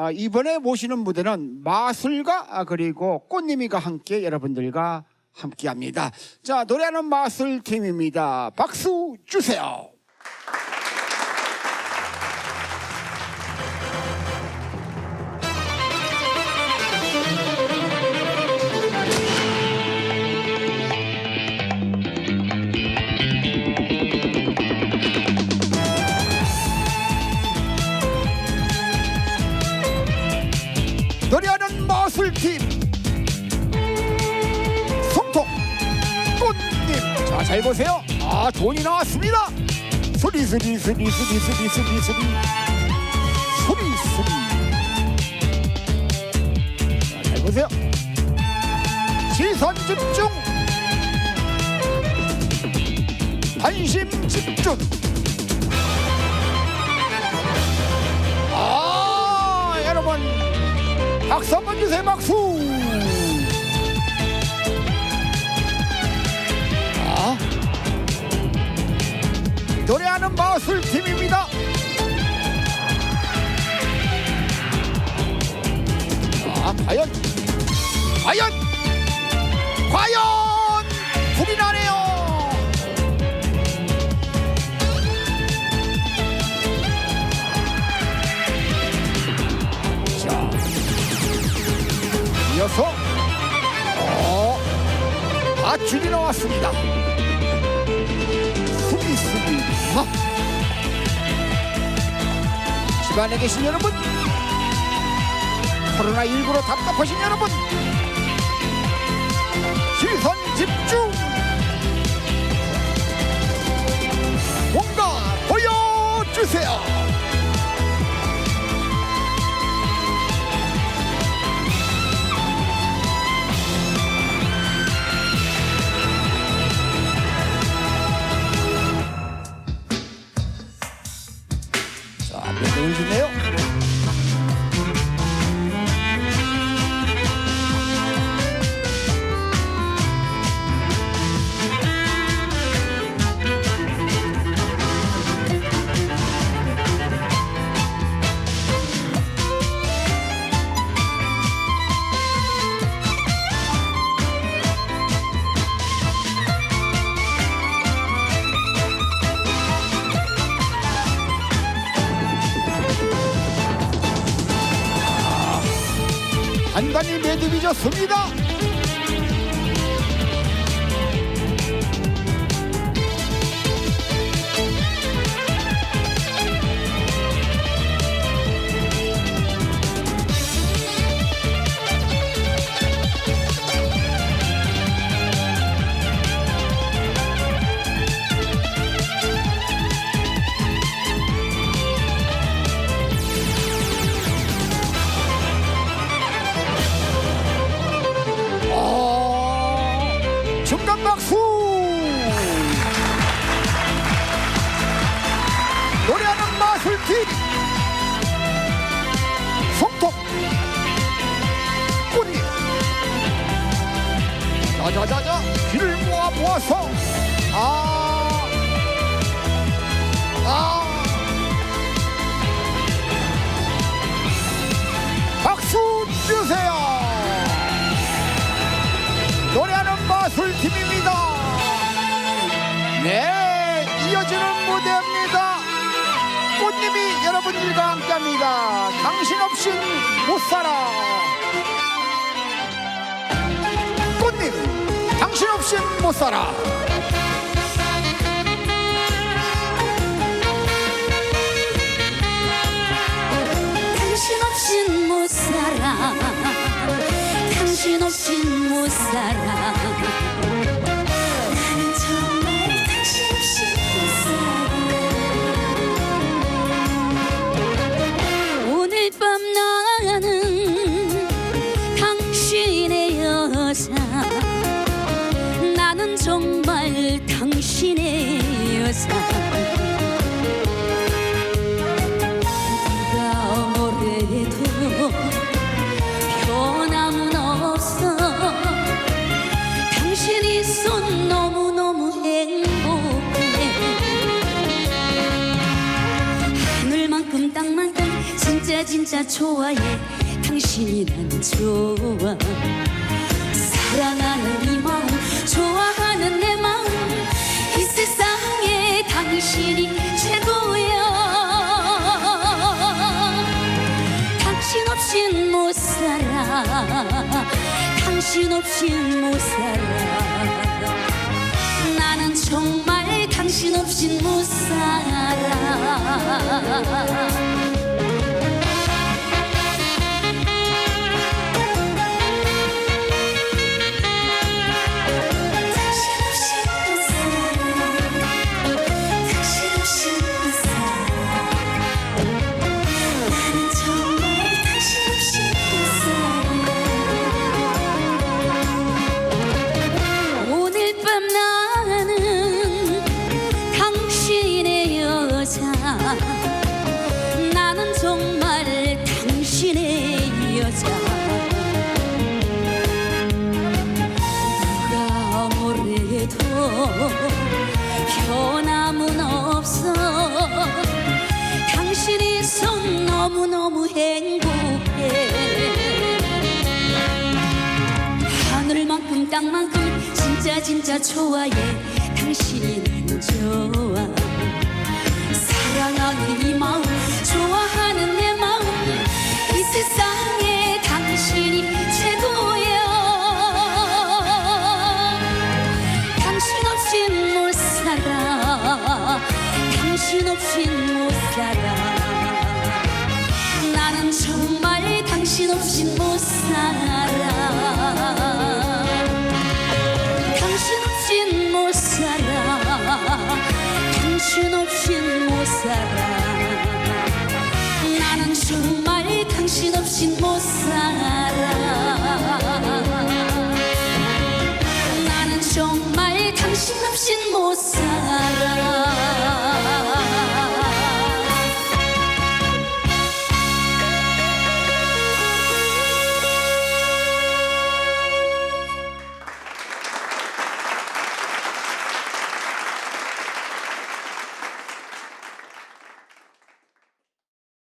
아, 이번에 모시는 무대는 마술가 아, 그리고 꽃님이가 함께 여러분들과 함께합니다. 자 노래하는 마술 팀입니다. 박수 주세요. 노래하는 마술팀. 송통 꽃님. 자 잘 보세요. 아 돈이 나왔습니다. 소리 소리 소리 소리 소리 소리 소리. 소리 소리. 자잘 보세요. 시선 집중. 관심 집중 박수 한번 주세요 박수! 자, 노래하는 마술 팀입니다. 자 과연 과연 과연 나왔습니다. 수비 수비 하. 집안에 계신 여러분 코로나19로 답답하신 여러분 시선 집중 주네요. 잊었습니다. 모아서! 아! 아! 박수 주세요! 노래하는 마술팀입니다. 네, 이어지는 무대입니다. 꽃님이 여러분들과 함께합니다. 당신 없인 못 살아. 없인 못 살아. 당신 없인 못 살아 당신 없인 못 살아 진짜 좋아해 당신이 난 좋아 사랑하는 이 마음 좋아 당신이 최고야. 당신 없인 못 살아. 당신 없인 못 살아. 나는 정말 당신 없인 못 살아 땅만큼 진짜 진짜 좋아해. 당신이 난 좋아. 사랑하는 이 마음 좋아하는 내 마음. 이 세상에 당신이 최고야. 당신 없인 못 살아. 당신 없인 못 살아. 나는 정말 당신 없인 못 살아 나는 정말 당신 없인 못 살아. 나는 정말 당신 없인 못 살아